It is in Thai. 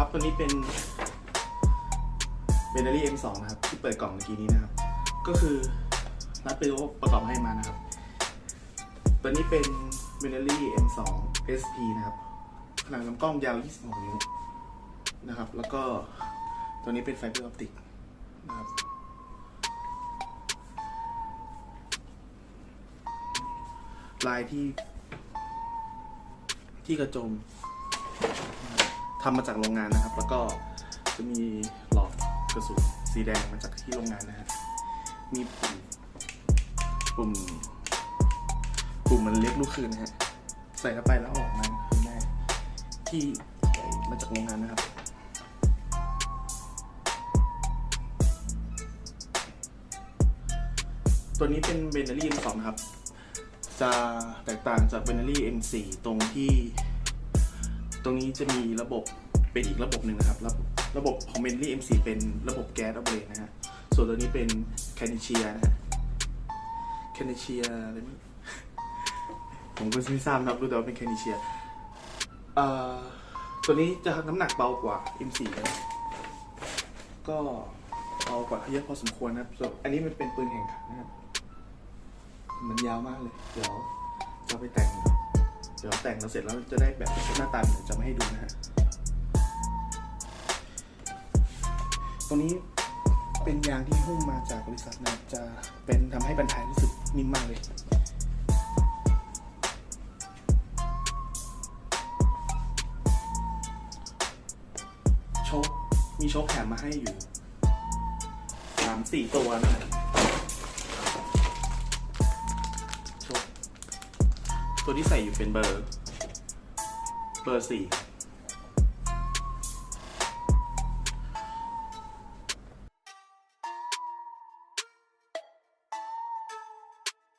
ครับ ตัวนี้เป็นเบนเนอรี่ M2 นะครับ ที่เปิดกล่องเมื่อกี้นี้นะครับ ก็คือรัดไปโอประกอบให้มานะครับ ตัวนี้เป็นเบนเนอรี่ M2 SP นะครับ ขนาดลำกล้องยาว 26 นิ้วนะครับ แล้วก็ตัวนี้เป็นไฟเบอร์ออปติกนะครับลายที่ที่กระจมนะ ทำมาจากโรงงานนะครับ แล้วก็จะมีหลอดกระสุนสีแดงมาจากที่โรงงานนะฮะมีปุ่มปุ่มปุ่มมันเรียกลูกคืนนะฮะใส่เข้าไปแล้วออกมาคือได้ที่มาจากโรงงานนะครับตัวนี้เป็นเบนเนอรี่ M2 ครับ จะแตกต่างจากเบนเนอรี่ M4 ตรงที่ รงนี้จะมีระบบเป็นอีกระบบหนึ่งนะครับ ระบบระบบของเบนเนอรี่ M4 เป็นระบบแก๊สอัปเกรดนะฮะ ส่วนตัวนี้เป็นแคนิเชียนะฮะแคนิเชียอะไรไม่ผมก็ไม่ทราบนะครับรู้แต่ว่าเป็นแคนิเชียเอ่อตัวนี้จะน้ำหนักเบากว่า M4 นะก็เบากว่าเยอะพอสมควรนะครับส่วนอันนี้มันเป็นปืนแข่งขันนะครับ มันยาวมากเลย เดี๋ยวจะไปแต่ง เดี๋ยวแต่งแล้วเสร็จแล้วจะได้แบบหน้าตาเดี๋ยวจะไม่ให้ดูนะฮะตรงนี้เป็นยางที่หุ้มมาจากบริษัทนะจะเป็นทำให้บรรทายรู้สึกนิ่มมากเลยโชคมีโชคแถมมาให้อยู่สามสี่ตัวนะครับ ตัวที่ใส่อยู่เป็นเบอร์ เบอร์สี่